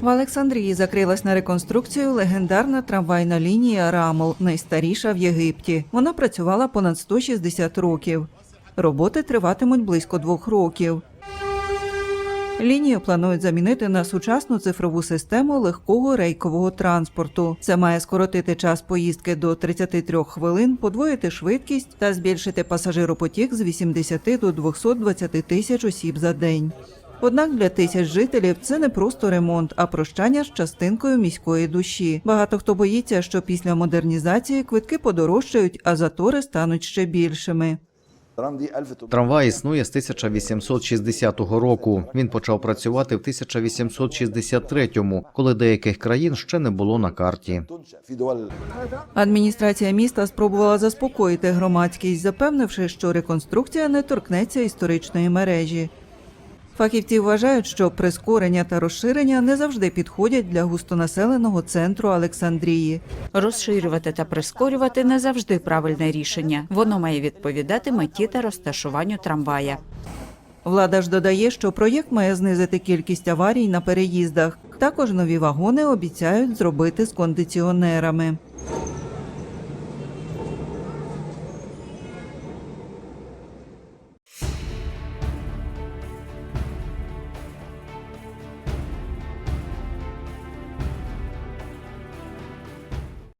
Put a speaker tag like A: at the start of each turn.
A: В Олександрії закрилась на реконструкцію легендарна трамвайна лінія Рамл, найстаріша в Єгипті. Вона працювала понад 160 років. Роботи триватимуть близько двох років. Лінію планують замінити на сучасну цифрову систему легкого рейкового транспорту. Це має скоротити час поїздки до 33 хвилин, подвоїти швидкість та збільшити пасажиропотік з 80 до 220 тисяч осіб за день. Однак для тисяч жителів це не просто ремонт, а прощання з частинкою міської душі. Багато хто боїться, що після модернізації квитки подорожчають, а затори стануть ще більшими.
B: Трамвай існує з 1860 року. Він почав працювати в 1863-му, коли деяких країн ще не було на карті.
A: Адміністрація міста спробувала заспокоїти громадськість, запевнивши, що реконструкція не торкнеться історичної мережі. Фахівці вважають, що прискорення та розширення не завжди підходять для густонаселеного центру Олександрії.
C: Розширювати та прискорювати не завжди правильне рішення. Воно має відповідати меті та розташуванню трамвая.
A: Влада ж додає, що проєкт має знизити кількість аварій на переїздах. Також нові вагони обіцяють зробити з кондиціонерами.